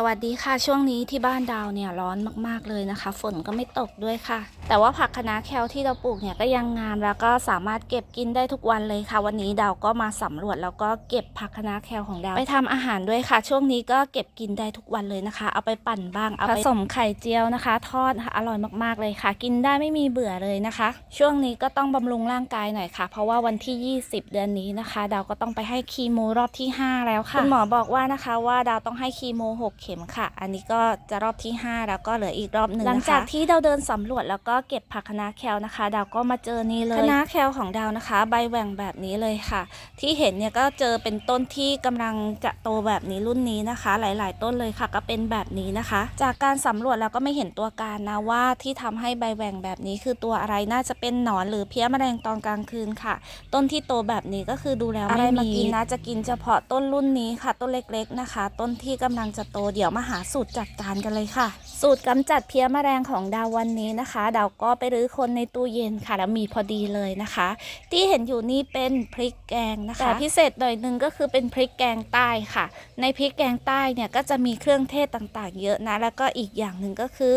สวัสดีค่ะช่วงนี้ที่บ้านดาวเนี่ยร้อนมากๆเลยนะคะ ฝนก็ไม่ตกด้วยค่ะ แต่ว่าผักคะน้าแคลที่เราปลูกเนี่ยก็ยังงามแล้วก็สามารถเก็บกินได้ทุกวันเลยค่ะ วันนี้ดาวก็มาสำรวจแล้วก็เก็บผักคะน้าแคลของดาวไปทำอาหารด้วยค่ะ ช่วงนี้ก็เก็บกินได้ทุกวันเลยนะคะ เอาไปปั่นบ้างเอาผสมไข่เจียวนะคะ ทอดค่ะอร่อยมากๆเลยค่ะ กินได้ไม่มีเบื่อเลยนะคะ ช่วงนี้ก็ต้องบำรุงร่างกายหน่อยค่ะ เพราะว่าวันที่ 20 เดือนนี้นะคะ ดาวก็ต้องไปให้คีโมรอบที่ 5 แล้วค่ะคุณหมอบอกว่านะคะว่าดาวต้องให้คีโม6เข็มค่ะ อันนี้ก็จะรอบที่ 5 แล้วก็เหลืออีกรอบหนึ่งหลังจากที่ดาวเดินสำรวจแล้วก็เก็บผักคะน้าแคลนะคะ ดาวก็มาเจอนี่เลยคะน้าแคลของดาวนะคะ ใบแหว่งแบบนี้เลยค่ะ ที่เห็นเนี่ยก็เจอเป็นต้นที่กำลังจะโตแบบนี้รุ่นนี้นะคะ หลาย ๆ ต้นเลยค่ะก็เป็นแบบนี้นะคะ จากการสำรวจแล้วก็ไม่เห็นตัวการนะว่าที่ทำให้ใบแหว่งแบบนี้คือตัวอะไรน่าจะเป็นหนอนหรือเพี้ยแมลงตอนกลางคืนค่ะ ต้นที่โตแบบนี้ก็คือดูแล้วอะไรมากินนะจะกินเฉพาะต้นรุ่นนี้ค่ะ ต้นเล็ก ๆ นะคะ ต้นที่กำลังจะโตเดี๋ยวมาหาสูตรจัดการกันเลยค่ะ สูตรกำจัดเพี้ยแมลงของดาววันนี้นะคะดาวก็ไปรื้อคนในตู้เย็นค่ะแล้วมีพอดีเลยนะคะ ที่เห็นอยู่นี่เป็นพริกแกงนะคะแต่พิเศษหน่อยหนึงก็คือเป็นพริกแกงใต้ค่ะ ในพริกแกงใต้เนี่ยก็จะมีเครื่องเทศต่างๆ เยอะนะแล้วก็อีกอย่างหนึ่งก็คือ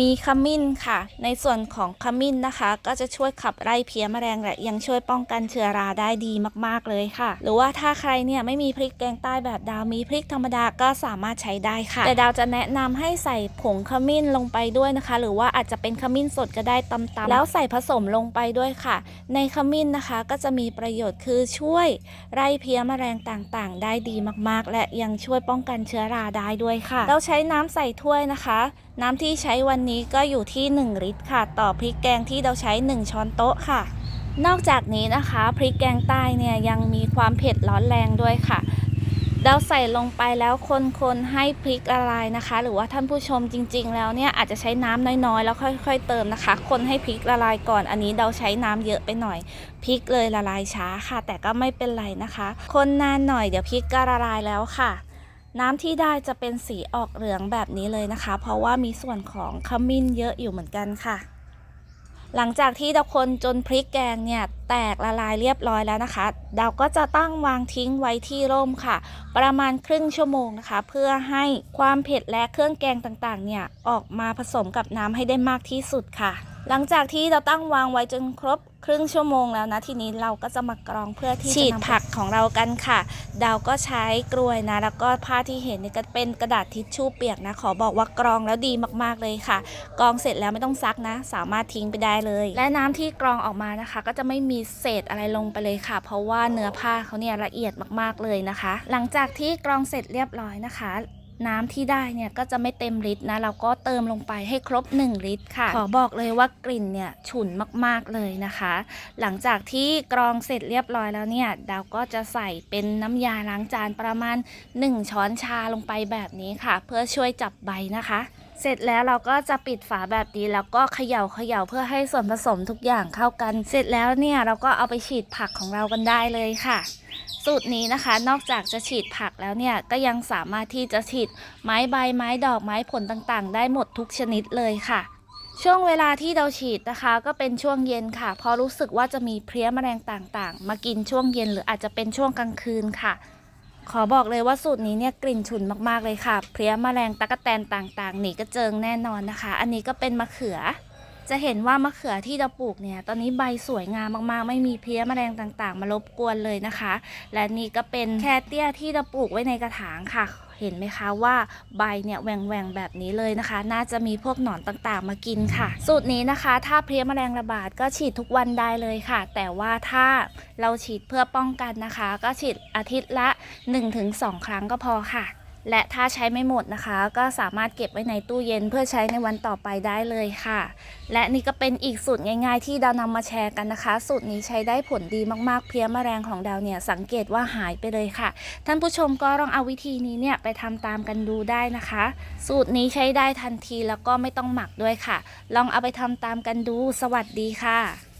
มีขมิ้นค่ะ ในส่วนของขมิ้นนะคะ ก็จะช่วยขับไล่เพี้ยแมลงและยังช่วยป้องกันเชื้อราได้ดีมากๆเลยค่ะ หรือว่าถ้าใครเนี่ยไม่มีพริกแกงใต้แบบดาวมีพริกธรรมดาก็สามารถใช้ได้ค่ะ แต่ดาวจะแนะนำให้ใส่ผงขมิ้นลงไปด้วยนะคะ หรือว่าอาจจะเป็นขมิ้นสดก็ได้ตำๆแล้วใส่ผสมลงไปด้วยค่ะ ในขมิ้นนะคะก็จะมีประโยชน์คือช่วยไล่เพี้ยแมลงต่างๆ ได้ดีมากๆ และยังช่วยป้องกันเชื้อราได้ด้วยค่ะเราใช้น้ำใส่ถ้วยนะคะน้ำที่ใช้วันนี้ก็อยู่ที่ 1 ลิตรค่ะ ต่อพริกแกงที่เราใช้ 1 ช้อนโต๊ะค่ะ นอกจากนี้นะคะพริกแกงใต้เนี่ยยังมีความเผ็ดร้อนแรงด้วยค่ะ เราใส่ลงไปแล้วคนๆให้พริกละลายนะคะ หรือว่าท่านผู้ชมจริง ๆ แล้วเนี่ยอาจจะใช้น้ำน้อยๆ แล้วค่อย ๆ เติมนะคะ คนให้พริกละลายก่อนอันนี้เราใช้น้ำเยอะไปหน่อยพริกเลยละลายช้าค่ะ แต่ก็ไม่เป็นไรนะคะ คนนานหน่อยเดี๋ยวพริกก็ละลายแล้วค่ะ น้ำที่ได้จะเป็นสีออกเหลืองแบบนี้เลยนะคะ เพราะว่ามีส่วนของขมิ้นเยอะอยู่เหมือนกันค่ะ หลังจากที่เราคนจนพริกแกงเนี่ยแตกละลายเรียบร้อยแล้วนะคะเราก็จะตั้งวางทิ้งไว้ที่ร่มค่ะ ประมาณครึ่งชั่วโมงนะคะ เพื่อให้ความเผ็ดและเครื่องแกงต่างๆ เนี่ยออกมาผสมกับน้ำให้ได้มากที่สุดค่ะ หลังจากที่เราตั้งวางไว้จนครบครึ่งชั่วโมงแล้วนะ ทีนี้เราก็จะมากรองเพื่อที่ฉีดผักของเรากันค่ะ ดาวก็ใช้กลวยนะ แล้วก็ผ้าที่เห็นเนี่ยก็เป็นกระดาษทิชชู่เปียกนะ ขอบอกว่ากรองแล้วดีมากๆเลยค่ะ กรองเสร็จแล้วไม่ต้องซักนะ สามารถทิ้งไปได้เลย และน้ำที่กรองออกมานะคะ ก็จะไม่มีเศษอะไรลงไปเลยค่ะ เพราะว่าเนื้อผ้าเขาเนี่ยละเอียดมากๆเลยนะคะ หลังจากที่กรองเสร็จเรียบร้อยนะคะ น้ำที่ได้เนี่ยก็จะไม่เต็มลิตรนะ เราก็เติมลงไปให้ครบ 1 ลิตรค่ะ ขอบอกเลยว่ากลิ่นเนี่ยฉุนมากๆเลยนะคะ หลังจากที่กรองเสร็จเรียบร้อยแล้วเนี่ยดาวก็จะใส่เป็นน้ำยาล้างจานประมาณ 1 ช้อนชาลงไปแบบนี้ค่ะ เพื่อช่วยจับใบนะคะเสร็จแล้วเราก็จะปิดฝาแบบนี้แล้วก็เขย่าเขย่าเพื่อให้ส่วนผสมทุกอย่างเข้ากัน เสร็จแล้วเนี่ยเราก็เอาไปฉีดผักของเรากันได้เลยค่ะ สูตรนี้นะคะ นอกจากจะฉีดผักแล้วเนี่ยก็ยังสามารถที่จะฉีดไม้ใบไม้ดอกไม้ผลต่างๆ ได้หมดทุกชนิดเลยค่ะ ช่วงเวลาที่เราฉีดนะคะ ก็เป็นช่วงเย็นค่ะ พอรู้สึกว่าจะมีเพลี้ยแมลงต่างๆ มากินช่วงเย็นหรืออาจจะเป็นช่วงกลางคืนค่ะขอบอกเลยว่าสูตรนี้เนี่ยกลิ่นฉุนมากๆเลยค่ะ เพลี้ยแมลงตะกแตนต่างๆ หนีกระเจิงแน่นอนนะคะ อันนี้ก็เป็นมะเขือ จะเห็นว่ามะเขือที่เราปลูกเนี่ย ตอนนี้ใบสวยงามมากๆ ไม่มีเพลี้ยแมลงต่างๆ มารบกวนเลยนะคะ และนี่ก็เป็นแคเตี้ยที่เราปลูกไว้ในกระถางค่ะเห็นไหมคะว่าใบเนี่ยแหว่งแหว่งๆแบบนี้เลยนะคะ น่าจะมีพวกหนอนต่างๆมากินค่ะ สูตรนี้นะคะ ถ้าเพลี้ยแมลงระบาดก็ฉีดทุกวันได้เลยค่ะ แต่ว่าถ้าเราฉีดเพื่อป้องกันนะคะ ก็ฉีดอาทิตย์ละ 1-2 ครั้งก็พอค่ะ และถ้าใช้ไม่หมดนะคะ ก็สามารถเก็บไว้ในตู้เย็นเพื่อใช้ในวันต่อไปได้เลยค่ะ และนี่ก็เป็นอีกสูตรง่าย ๆ ที่ดาวนำมาแชร์กันนะคะ สูตรนี้ใช้ได้ผลดีมากๆ เพี้ยแมลงของดาวเนี่ยสังเกตว่าหายไปเลยค่ะ ท่านผู้ชมก็ลองเอาวิธีนี้เนี่ยไปทำตามกันดูได้นะคะ สูตรนี้ใช้ได้ทันทีแล้วก็ไม่ต้องหมักด้วยค่ะ ลองเอาไปทำตามกันดู สวัสดีค่ะ